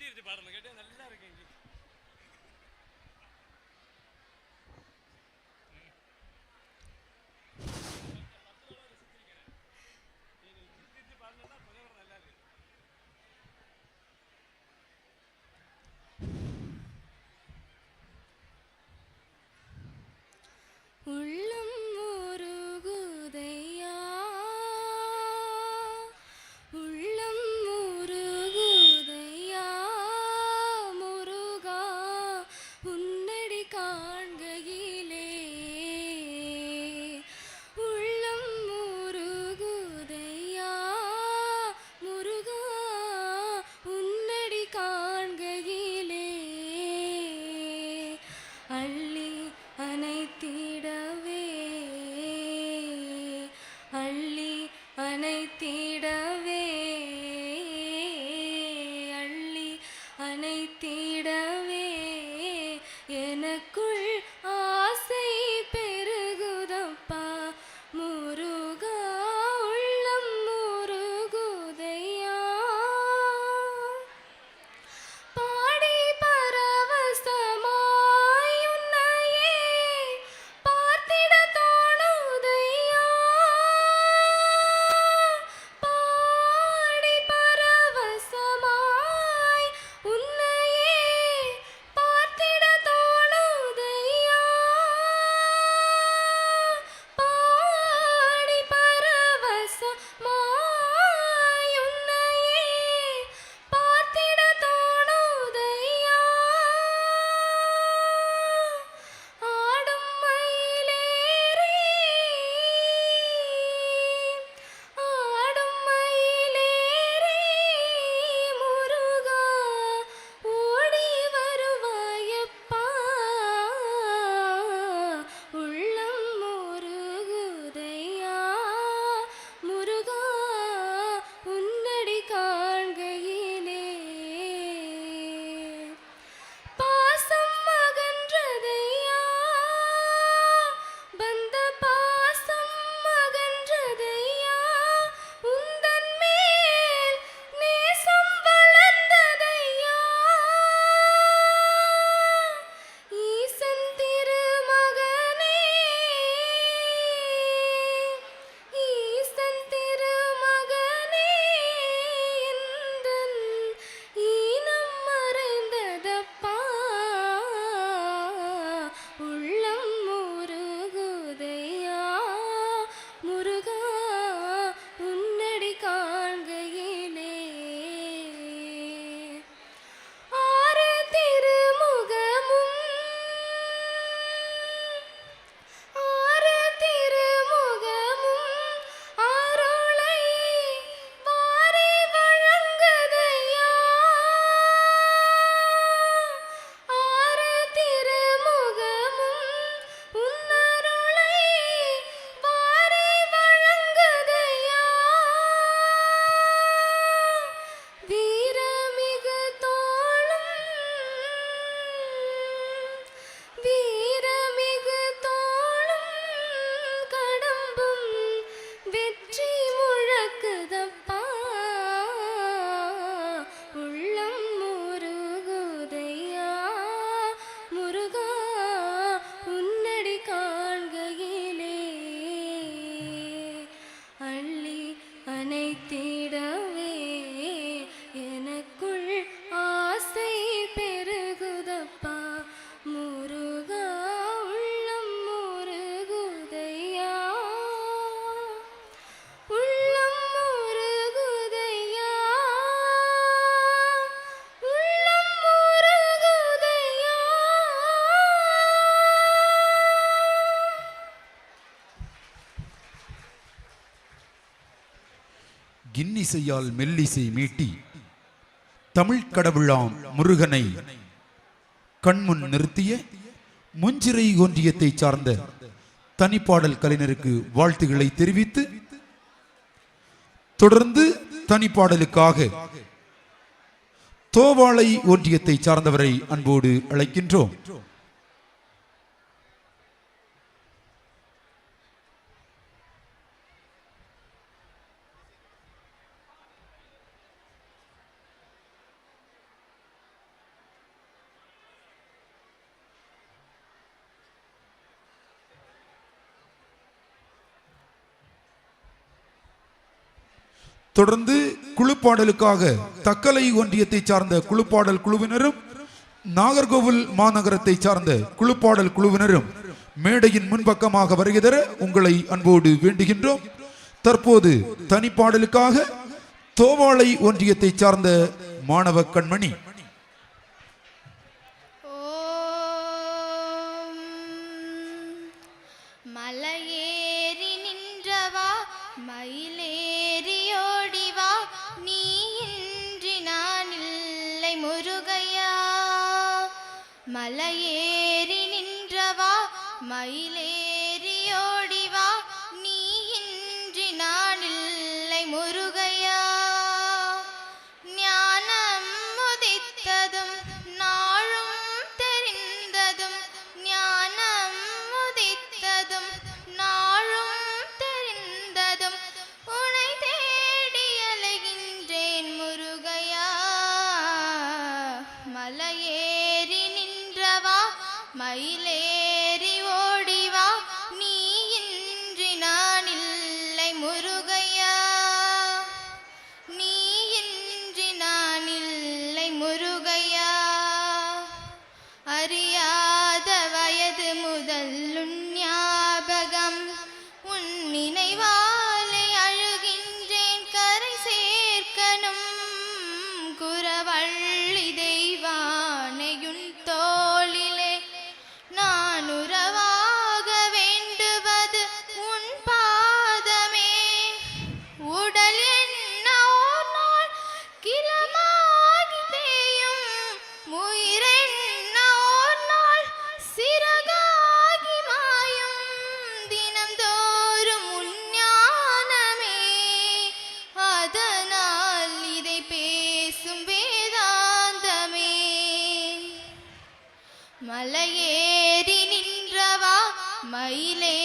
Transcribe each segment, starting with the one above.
തിരുത്തി പാടണം കേട്ടോ. നല്ല ഇറക്കം bitchy. கின்னிசையால் மெல்லிசை மீட்டி தமிழ் கடவுளாம் முருகனை கண்முன் நிறுத்திய முஞ்சிறை ஒன்றியத்தை சார்ந்த தனிப்பாடல் கலைஞருக்கு வாழ்த்துகளை தெரிவித்து தொடர்ந்து தனிப்பாடலுக்காக தோவாளை ஒன்றியத்தை சார்ந்தவரை அன்போடு அழைக்கின்றோம். தொடர்ந்து குழுப்பாடலுக்காக தக்கலை ஒன்றியத்தை சார்ந்த குழுப்பாடல் குழுவினரும் நாகர்கோவில் மாநகரத்தை சார்ந்த குழுப்பாடல் குழுவினரும் மேடையின் முன்பக்கமாக வருகை தர உங்களை அன்போடு வேண்டுகின்றோம். தற்போது தனிப்பாடலுக்காக தோவாளை ஒன்றியத்தை சார்ந்த மாணவ கண்மணி. மலையேறி நின்றவா மயிலே மலையேறி நின்றவா மயிலேறியோடிவா நீ இன்றி நான் இல்லை முருகையா. ஞானம் முதித்ததும் நாளும் தெரிந்ததும் ஞானம் முதித்ததும் நாளும் தெரிந்ததும் உனை தேடி அலைகின்றேன் முருகையா. மலையே மயிலேறி ಮೈಲೇ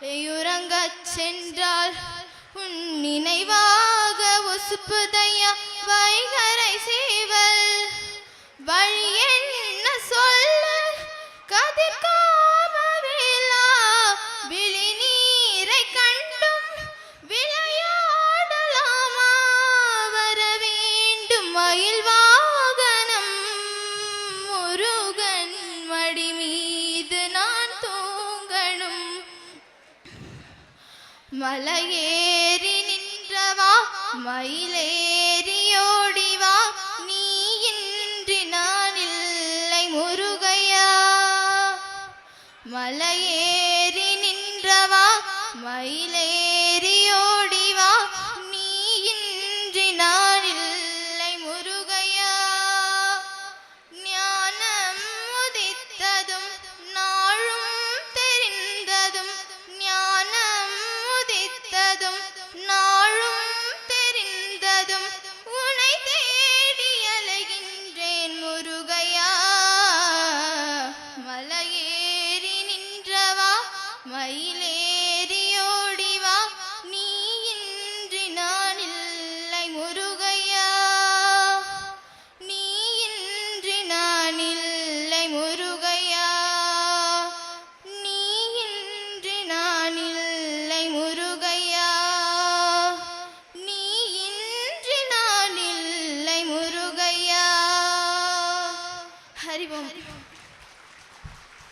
உறங்கச் சென்றால் உன் நினைவாக உசுப்புதையா வைகரை சேவல் வழி என்ன சொல்ல கதிர்கா மலையேறி நின்றவா மயிலேறியோடிவா நீ இன்றி நான் இல்லை முருகையா. மலையேறி நின்றவா மயிலே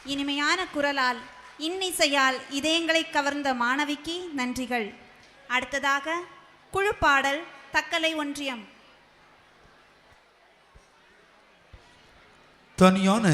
இனிமையான குரலால் இன்னிசையால் இதயங்களை கவர்ந்த மாணவிக்கு நன்றிகள். அடுத்ததாக குழுப்பாடல் தக்கலை ஒன்றியம். தனியான